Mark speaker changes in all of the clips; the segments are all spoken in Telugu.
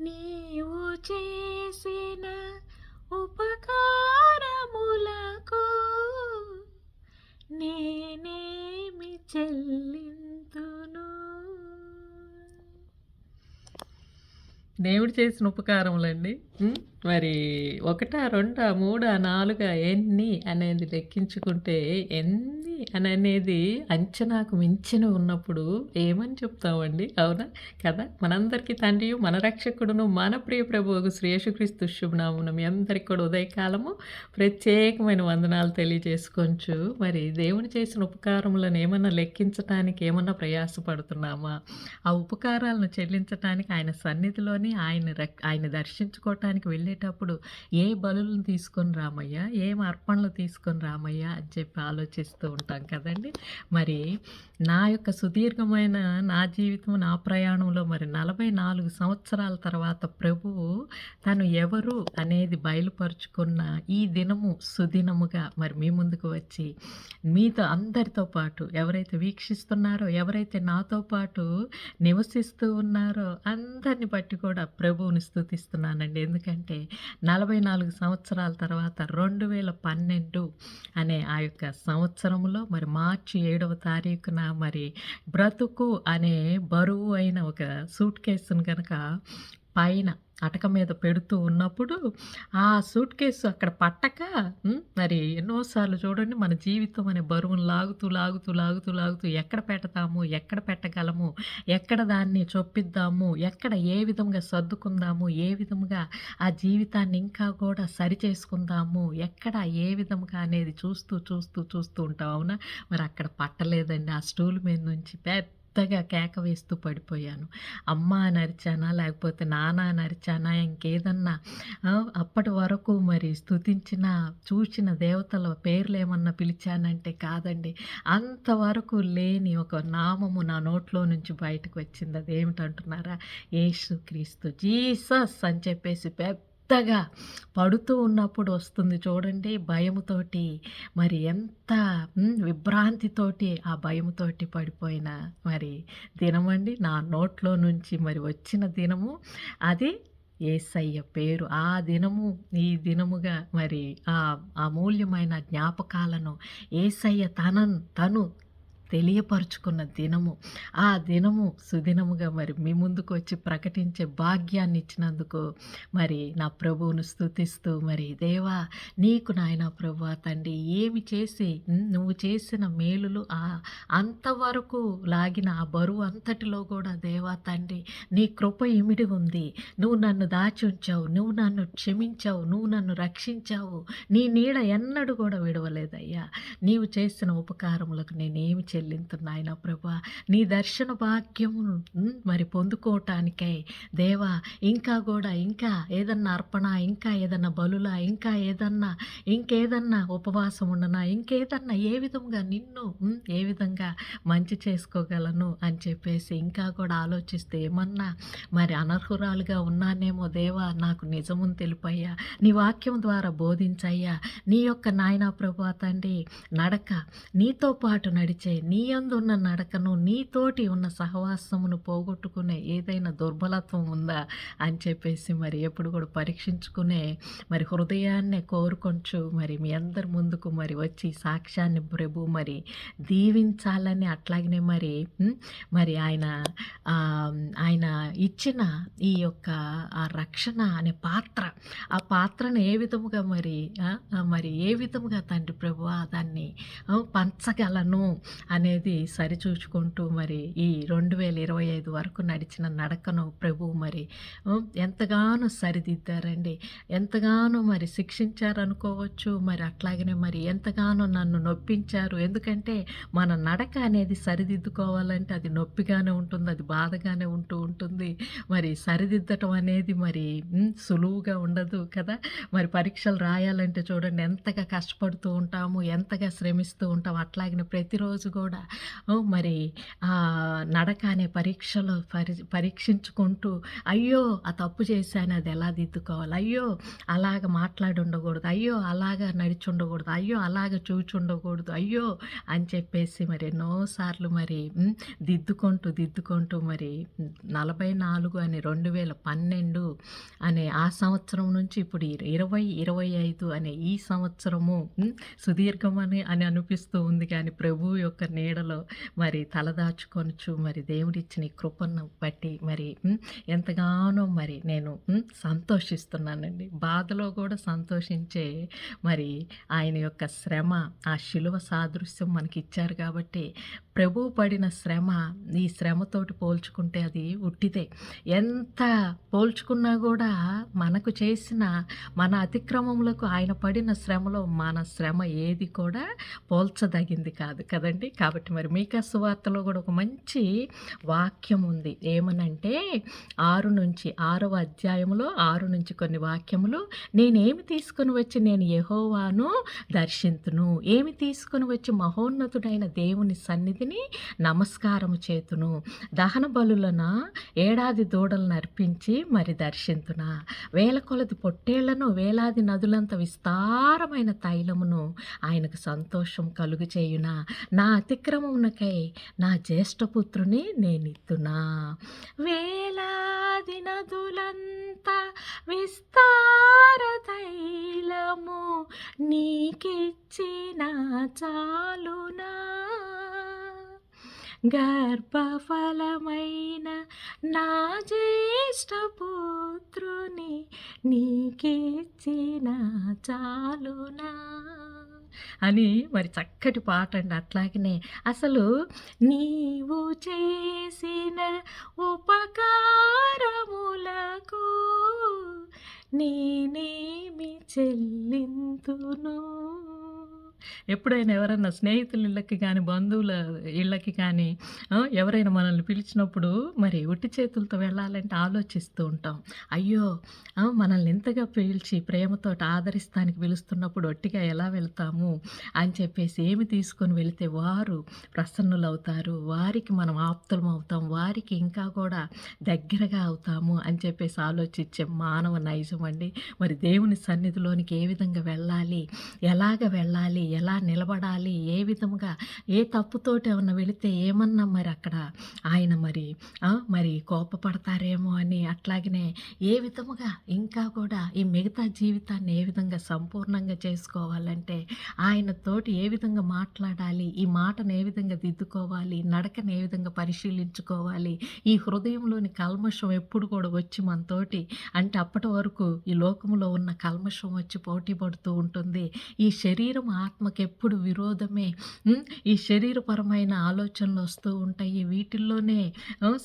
Speaker 1: నీవు చేసిన ఉపకారములకు నేనేమి చెల్లింతును? దేవుడు చేసిన ఉపకారములండి. మరి ఒకటా రెండా మూడా నాలుగా ఎన్ని అనేది లెక్కించుకుంటే ఎన్ని అని అనేది అంచనాకు మించిన ఉన్నప్పుడు ఏమని చెప్తామండి? అవునా? కదా? మనందరికీ తండ్రియు మన రక్షకుడును మన ప్రియ ప్రభువుకు శ్రేషుక్రీస్తు శుభనామును మీ అందరికి కూడా ఉదయకాలము ప్రత్యేకమైన వందనాలు తెలియజేసుకోవచ్చు మరి దేవుడు చేసిన ఉపకారములను ఏమన్నా లెక్కించటానికి ఏమన్నా ప్రయాసపడుతున్నామా? ఆ ఉపకారాలను చెల్లించటానికి ఆయన సన్నిధిలోని ఆయన రక్- ఆయన దర్శించుకోవటానికి వెళ్ళేటప్పుడు ఏ బలులను తీసుకొని రామయ్యా ఏం అర్పణలు తీసుకొని రామయ్యా అని చెప్పి ఆలోచిస్తూ ఉంటాం కదండి. మరి నా యొక్క సుదీర్ఘమైన నా జీవితం నా ప్రయాణంలో మరి నలభై నాలుగు సంవత్సరాల తర్వాత ప్రభువు తను ఎవరు అనేది బయలుపరుచుకున్న ఈ దినము సుదినముగా మరి మీ ముందుకు వచ్చి మీతో అందరితో పాటు ఎవరైతే వీక్షిస్తున్నారో ఎవరైతే నాతో పాటు నివసిస్తూ ఉన్నారో అందరిని బట్టి కూడా ప్రభువుని స్థుతిస్తున్నానండి ఎందుకంటే ఎందుకంటే నలభై నాలుగు సంవత్సరాల తర్వాత రెండు వేల పన్నెండు అనే ఆ యొక్క సంవత్సరంలో మరి మార్చి ఏడవ తారీఖున మరి బ్రతుకు అనే బరువు అయిన ఒక సూట్ కేసును కనుక పైన అటక మీద పెడుతూ ఉన్నప్పుడు ఆ సూట్ కేసు అక్కడ పట్టక మరి ఎన్నోసార్లు చూడండి మన జీవితం అనే బరువును లాగుతూ లాగుతూ లాగుతూ లాగుతూ ఎక్కడ పెడతాము ఎక్కడ పెట్టగలము ఎక్కడ దాన్ని చొప్పిద్దాము ఎక్కడ ఏ విధంగా సర్దుకుందాము ఏ విధముగా ఆ జీవితాన్ని ఇంకా కూడా సరి చేసుకుందాము ఎక్కడ ఏ విధంగా అనేది చూస్తూ చూస్తూ చూస్తూ ఉంటాం అవునా? మరి అక్కడ పట్టలేదండి. ఆ స్టూల్ మీద నుంచి పెద్దగా కేక వేస్తూ పడిపోయాను. అమ్మ అని అరిచానా లేకపోతే నాన్న అని అరిచానా ఇంకేదన్నా అప్పటి వరకు మరి స్థుతించిన చూసిన దేవతల పేర్లు ఏమన్నా పిలిచానంటే కాదండి. అంతవరకు లేని ఒక నామము నా నోట్లో నుంచి బయటకు వచ్చింది. అదేమిటంటున్నారా? యేసు క్రీస్తు జీసస్ అని చెప్పేసి మెత్తగా పడుతూ ఉన్నప్పుడు వస్తుంది చూడండి భయముతోటి. మరి ఎంత విభ్రాంతితోటి ఆ భయముతోటి పడిపోయిన మరి దినమండి నా నోట్లో నుంచి మరి వచ్చిన దినము అది ఏసయ్య పేరు. ఆ దినము ఈ దినముగా మరి ఆ అమూల్యమైన జ్ఞాపకాలను ఏసయ్య తన తను తెలియపరుచుకున్న దినము. ఆ దినము సుదినముగా మరి మీ ముందుకు వచ్చి ప్రకటించే భాగ్యాన్ని ఇచ్చినందుకు మరి నా ప్రభువును స్తుతిస్తూ మరి దేవా నీకు నాయన ప్రభు తండ్రి ఏమి చేసి నువ్వు చేసిన మేలులు ఆ అంతవరకు లాగిన ఆ బరువు అంతటిలో కూడా దేవా తండ్రి నీ కృప ఇమిడి ఉంది. నువ్వు నన్ను దాచి ఉంచావు నువ్వు నన్ను క్షమించావు నువ్వు నన్ను రక్షించావు. నీ నీడ ఎన్నడూ కూడా విడవలేదయ్యా. నీవు చేసిన ఉపకారములకు నేనేమి చెల్లింతున్నాయన ప్రభా. నీ దర్శన భాగ్యమును మరి పొందుకోవటానికై దేవా ఇంకా కూడా ఇంకా ఏదన్నా అర్పణ ఇంకా ఏదన్నా బలులా ఇంకా ఏదన్నా ఇంకేదన్నా ఉపవాసం ఉండనా ఇంకేదన్నా ఏ విధంగా నిన్ను ఏ విధంగా మంచి చేసుకోగలను అని చెప్పేసి ఇంకా కూడా ఆలోచిస్తే ఏమన్నా మరి అనర్హురాలుగా ఉన్నానేమో దేవా నాకు నిజమును తెలుపయ్యా. నీ వాక్యం ద్వారా బోధించయ్యా. నీ యొక్క నాయన ప్రభా తండ్రి నడక నీతో పాటు నడిచే నీ అందున్న నడకను నీతోటి ఉన్న సహవాసమును పోగొట్టుకునే ఏదైనా దుర్బలత్వం ఉందా అని చెప్పేసి మరి ఎప్పుడు కూడా పరీక్షించుకునే మరి హృదయాన్నే కోరుకొంచు. మరి మీ అందరి ముందుకు మరి వచ్చి సాక్ష్యాన్ని ప్రభు మరి దీవించాలని అట్లాగనే మరి మరి ఆయన ఆయన ఇచ్చిన ఈ యొక్క ఆ రక్షణ అనే పాత్ర ఆ పాత్రను ఏ విధముగా మరి మరి ఏ విధముగా తండ్రి ప్రభు దాన్ని పంచగలను అనేది సరిచూచుకుంటూ మరి ఈ రెండు వేల ఇరవై ఐదు వరకు నడిచిన నడకను ప్రభు మరి ఎంతగానో సరిదిద్దారండి. ఎంతగానో మరి శిక్షించారు అనుకోవచ్చు మరి అట్లాగనే మరి ఎంతగానో నన్ను నొప్పించారు. ఎందుకంటే మన నడక అనేది సరిదిద్దుకోవాలంటే అది నొప్పిగానే ఉంటుంది అది బాధగానే ఉంటూ ఉంటుంది. మరి సరిదిద్దటం అనేది మరి సులువుగా ఉండదు కదా. మరి పరీక్షలు రాయాలంటే చూడండి ఎంతగా కష్టపడుతూ ఉంటాము ఎంతగా శ్రమిస్తూ ఉంటాం అట్లాగనే ప్రతిరోజు కూడా కూడా. మరి నడక అనే పరీక్షలో పరి పరీక్షించుకుంటూ అయ్యో ఆ తప్పు చేశాను అది ఎలా దిద్దుకోవాలి? అయ్యో అలాగ మాట్లాడి ఉండకూడదు అయ్యో అలాగ నడిచి ఉండకూడదు అయ్యో అలాగ చూచి ఉండకూడదు అయ్యో అని చెప్పేసి మరి ఎన్నోసార్లు మరి దిద్దుకుంటూ దిద్దుకుంటూ మరి నలభై నాలుగు అని రెండు వేల పన్నెండు అనే ఆ సంవత్సరం నుంచి ఇప్పుడు ఇరవై ఇరవై ఐదు అనే ఈ సంవత్సరము సుదీర్ఘమని అని అనిపిస్తూ ఉంది. కానీ ప్రభు యొక్క నీడలో మరి తలదాచుకొనుచు మరి దేవుడిచ్చిన కృపను బట్టి మరి ఎంతగానో మరి నేను సంతోషిస్తున్నానండి. బాధలో కూడా సంతోషించే మరి ఆయన యొక్క శ్రమ ఆ శిలువ సాదృశ్యం మనకి ఇచ్చారు కాబట్టి ప్రభువు పడిన శ్రమ ఈ శ్రమతోటి పోల్చుకుంటే అది ఉట్టిదే. ఎంత పోల్చుకున్నా కూడా మనకు చేసిన మన అతిక్రమములకు ఆయన పడిన శ్రమలో మన శ్రమ ఏది కూడా పోల్చదగింది కాదు కదండి. కాబట్టి మరి మీకా సువార్తలో కూడా ఒక మంచి వాక్యం ఉంది. ఏమనంటే ఆరు నుంచి ఆరవ అధ్యాయంలో ఆరు నుంచి కొన్ని వాక్యములు నేనేమి తీసుకొని వచ్చి నేను యహోవాను దర్శింతును? ఏమి తీసుకొని వచ్చి మహోన్నతుడైన దేవుని సన్నిధిని నమస్కారము చేతును. దహన బలులన ఏడాది దూడలను అర్పించి మరి దర్శింతున. వేల కొలది పొట్టేళ్ళను వేలాది నదులంత విస్తారమైన తైలమును ఆయనకు సంతోషం కలుగు చేయున. నా అతిక్రమమునకై నా జ్యేష్ఠపుత్రుని నేనిత్తునా. వేలాది నదులంత విస్తార తైలము నీకిచ్చిన చాలునా. గర్భఫలమైన నా జ్యేష్ఠపుత్రుని నీకిచ్చిన చాలునా? అని మరి చక్కటి పాట అండి. అట్లాగనే అసలు నీవు చేసిన ఉపకారములకు నేనేమి చెల్లింతును? ఎప్పుడైనా ఎవరైనా స్నేహితుల ఇళ్ళకి కానీ బంధువుల ఇళ్ళకి కానీ ఎవరైనా మనల్ని పిలిచినప్పుడు మరి ఒట్టి చేతులతో వెళ్ళాలంటే ఆలోచిస్తూ ఉంటాం. అయ్యో మనల్ని ఇంతగా పిలిచి ప్రేమతో ఆదరిస్తానికి పిలుస్తున్నప్పుడు ఒట్టిగా ఎలా వెళ్తాము అని చెప్పేసి ఏమి తీసుకొని వెళితే వారు ప్రసన్నులవుతారు వారికి మనం ఆప్తులం అవుతాం. వారికి ఇంకా కూడా దగ్గరగా అవుతాము అని చెప్పేసి ఆలోచించే మానవ నైజం అండి. మరి దేవుని సన్నిధిలోనికి ఏ విధంగా వెళ్ళాలి? ఎలాగ వెళ్ళాలి? ఎలా నిలబడాలి ఏ విధముగా ఏ తప్పుతోటి ఏమన్నా వెళితే ఏమన్నా మరి అక్కడ ఆయన మరి మరి కోపపడతారేమో అని అట్లాగనే ఏ విధముగా ఇంకా కూడా ఈ మిగతా జీవితాన్ని ఏ విధంగా సంపూర్ణంగా చేసుకోవాలంటే ఆయనతోటి ఏ విధంగా మాట్లాడాలి ఈ మాటను ఏ విధంగా దిద్దుకోవాలి నడకను ఏ విధంగా పరిశీలించుకోవాలి ఈ హృదయంలోని కల్మషం ఎప్పుడు కూడా వచ్చి మనతోటి అంటే అప్పటి వరకు ఈ లోకంలో ఉన్న కల్మషం వచ్చి పోటీ పడుతూ ఉంటుంది. ఈ శరీరం ఆత్మకి ఎప్పుడు విరోధమే? ఈ శరీరపరమైన ఆలోచనలు వస్తూ ఉంటాయి. వీటిల్లోనే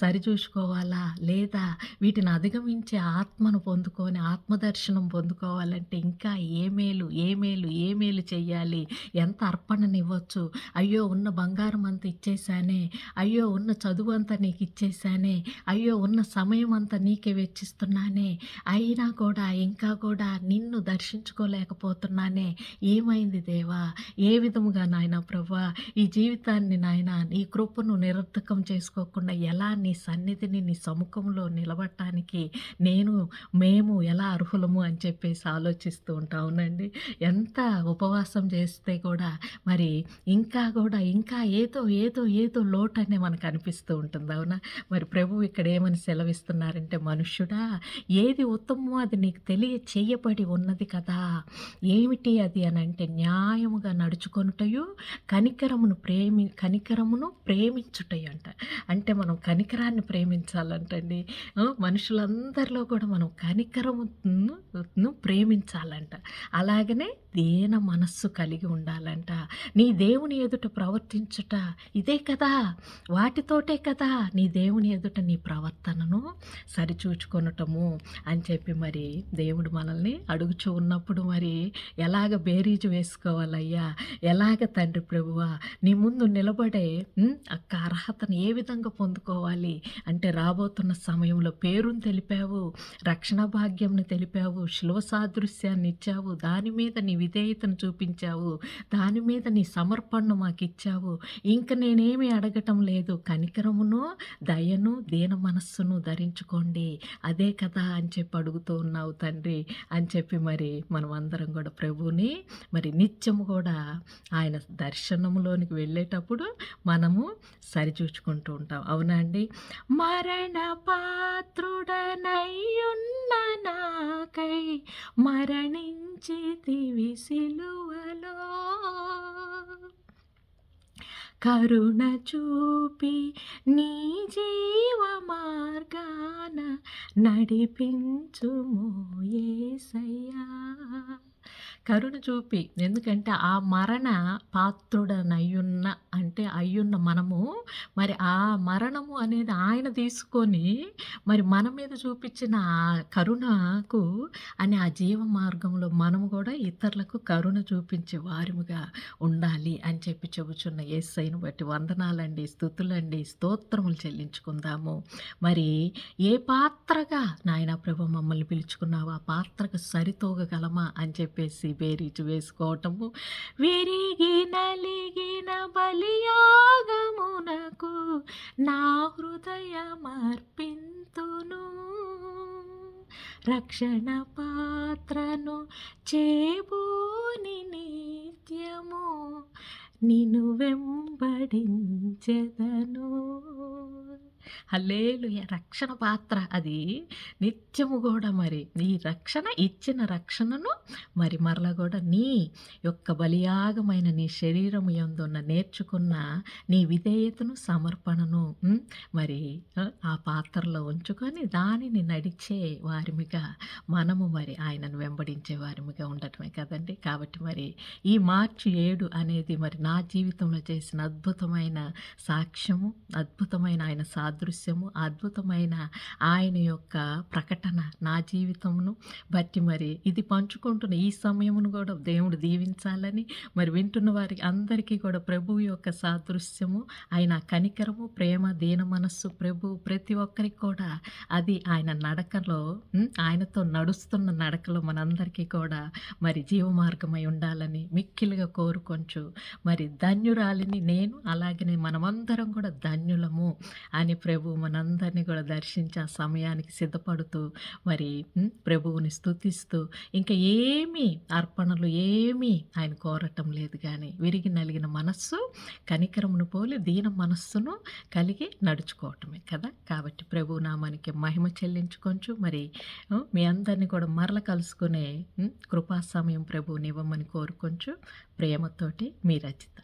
Speaker 1: సరిచూసుకోవాలా? లేదా వీటిని అధిగమించే ఆత్మను పొందుకొని ఆత్మదర్శనం పొందుకోవాలంటే ఇంకా ఏ మేలు ఏ మేలు ఏ మేలు చెయ్యాలి? ఎంత అర్పణనివ్వచ్చు? అయ్యో ఉన్న బంగారం అంతా ఇచ్చేసానే అయ్యో ఉన్న చదువు అంతా నీకు ఇచ్చేసానే అయ్యో ఉన్న సమయం అంతా నీకే వెచ్చిస్తున్నానే. అయినా కూడా ఇంకా కూడా నిన్ను దర్శించుకోలేకపోతున్నానే. ఏమైంది దేవా? ఏ విధముగా నాయన ప్రభా ఈ జీవితాన్ని నాయన నీ కృపను నిరర్థకం చేసుకోకుండా ఎలా నీ సన్నిధిని నీ సముఖంలో నిలబడటానికి నేను మేము ఎలా అర్హులము అని చెప్పేసి ఆలోచిస్తూ ఉంటావునండి ఎంత ఉపవాసం చేస్తే కూడా మరి ఇంకా కూడా ఇంకా ఏదో ఏదో ఏదో లోటు అనే మనకు అనిపిస్తూ ఉంటుంది అవునా? మరి ప్రభు ఇక్కడ ఏమని సెలవిస్తున్నారంటే మనుష్యుడా ఏది ఉత్తమమో అది నీకు తెలియ చేయబడి ఉన్నది కదా. ఏమిటి అది అని అంటే న్యాయముగా నడుచుకొనుటయు కనికరమును ప్రేమి కనికరమును ప్రేమించుటయు అంట అంటే మనం కనికరాన్ని ప్రేమించాలంటండి. మనుషులందరిలో కూడా మనం కనికరమును ప్రేమించాలంట. అలాగనే దేన మనస్సు కలిగి ఉండాలంట. నీ దేవుని ఎదుట ప్రవర్తించుట ఇదే కదా. వాటితోటే కదా నీ దేవుని ఎదుట నీ ప్రవర్తనను సరిచూచుకొనటము అని చెప్పి మరి దేవుడు మనల్ని అడుగుచూ ఉన్నప్పుడు మరి ఎలాగ బేరీజు వేసుకోవాలయ్యా? అయ్యా ఎలాగ తండ్రి ప్రభువా? నీ ముందు నిలబడే అక్క అర్హతను ఏ విధంగా పొందుకోవాలి? అంటే రాబోతున్న సమయంలో పేరును తెలిపావు రక్షణ భాగ్యంను తెలిపావు శిలువ సాదృశ్యాన్ని ఇచ్చావు దాని మీద నీ విధేయతను చూపించావు దాని మీద నీ సమర్పణను మాకు ఇచ్చావు. ఇంక నేనేమి అడగటం లేదు. కనికరమును దయను దీన మనస్సును ధరించుకోండి. అదే కదా అని చెప్పి అడుగుతూ ఉన్నావు తండ్రి. అని చెప్పి మరి మనం అందరం కూడా ప్రభువుని మరి నిత్యము కూడా ఆయన దర్శనంలోనికి వెళ్ళేటప్పుడు మనము సరిచూచుకుంటూ ఉంటాం. అవునా అండి? మరణ పాత్రుడనయ్యున్న నాకై మరణించితివి సిలువలో. కరుణ చూపి నీ జీవ మార్గాన నడిపించుమోయే కరుణ చూపి. ఎందుకంటే ఆ మరణ పాత్రుడనయ్యున్న అంటే అయ్యున్న మనము మరి ఆ మరణము అనేది ఆయన తీసుకొని మరి మన మీద చూపించిన ఆ కరుణకు అని ఆ జీవ మార్గంలో మనము కూడా ఇతరులకు కరుణ చూపించే వారిముగా ఉండాలి అని చెప్పి చెబుచున్న ఏసైను బట్టి వందనాలండి స్థుతులండి స్తోత్రములు చెల్లించుకుందాము. మరి ఏ పాత్రగా నాయన ప్రభు మమ్మల్ని పిలుచుకున్నావు? ఆ పాత్రకు సరితూగగలమా అని చెప్పేసి బేరీచు వేసుకోవటము విరిగి నలిగిన బలియాగమునకు నా హృదయమర్పింతును. రక్షణ పాత్రను చేబూని నిత్యము నిను వెంబడించెదను. హల్లేలుయ. రక్షణ పాత్ర అది నిత్యము కూడా మరి. నీ రక్షణ ఇచ్చిన రక్షణను మరి మరలా కూడా నీ యొక్క బలియాగమైన నీ శరీరము ఎందున్న నేర్చుకున్న నీ విధేయతను సమర్పణను మరి ఆ, పాత్రలో ఉంచుకొని దానిని నడిచే వారిమిగా మనము మరి ఆయనను వెంబడించే వారిమిగా ఉండటమే కదండి. కాబట్టి మరి ఈ మార్చి ఏడు అనేది మరి నా జీవితంలో చేసిన అద్భుతమైన సాక్ష్యము అద్భుతమైన ఆయన సాదృశ్యము అద్భుతమైన ఆయన యొక్క ప్రకటన నా జీవితమును బట్టి మరి. ఇది పంచుకుంటున్న ఈ సమయమును కూడా దేవుడు దీవించాలని మరి వింటున్న వారికి అందరికీ కూడా ప్రభువు యొక్క సాదృశ్యము ఆయన కనికరము ప్రేమ దీన మనస్సు ప్రభు ప్రతి ఒక్కరికి కూడా అది ఆయన నడకలో ఆయనతో నడుస్తున్న నడకలో మనందరికీ కూడా మరి జీవమార్గమై ఉండాలని మిక్కిలుగా కోరుకొంచు. మరి ధన్యురాలిని నేను అలాగనే మనమందరం కూడా ధన్యులము అని ప్రభు మనందరినీ కూడా దర్శించి ఆ సమయానికి సిద్ధపడుతూ మరి ప్రభువుని స్తుతిస్తూ ఇంకా ఏమీ అర్పణలు ఏమీ ఆయన కోరటం లేదు కానీ విరిగి నలిగిన మనస్సు కనికరమును పోలి దీన మనస్సును కలిగి నడుచుకోవటమే కదా? కాబట్టి ప్రభు నామానికి మహిమ చెల్లించుకొంచు. మరి మీ అందరినీ కూడా మరల కలుసుకునే కృపా సమయం ప్రభువుని ఇవ్వమని కోరుకొంచు. ప్రేమతోటి మీ రచిత.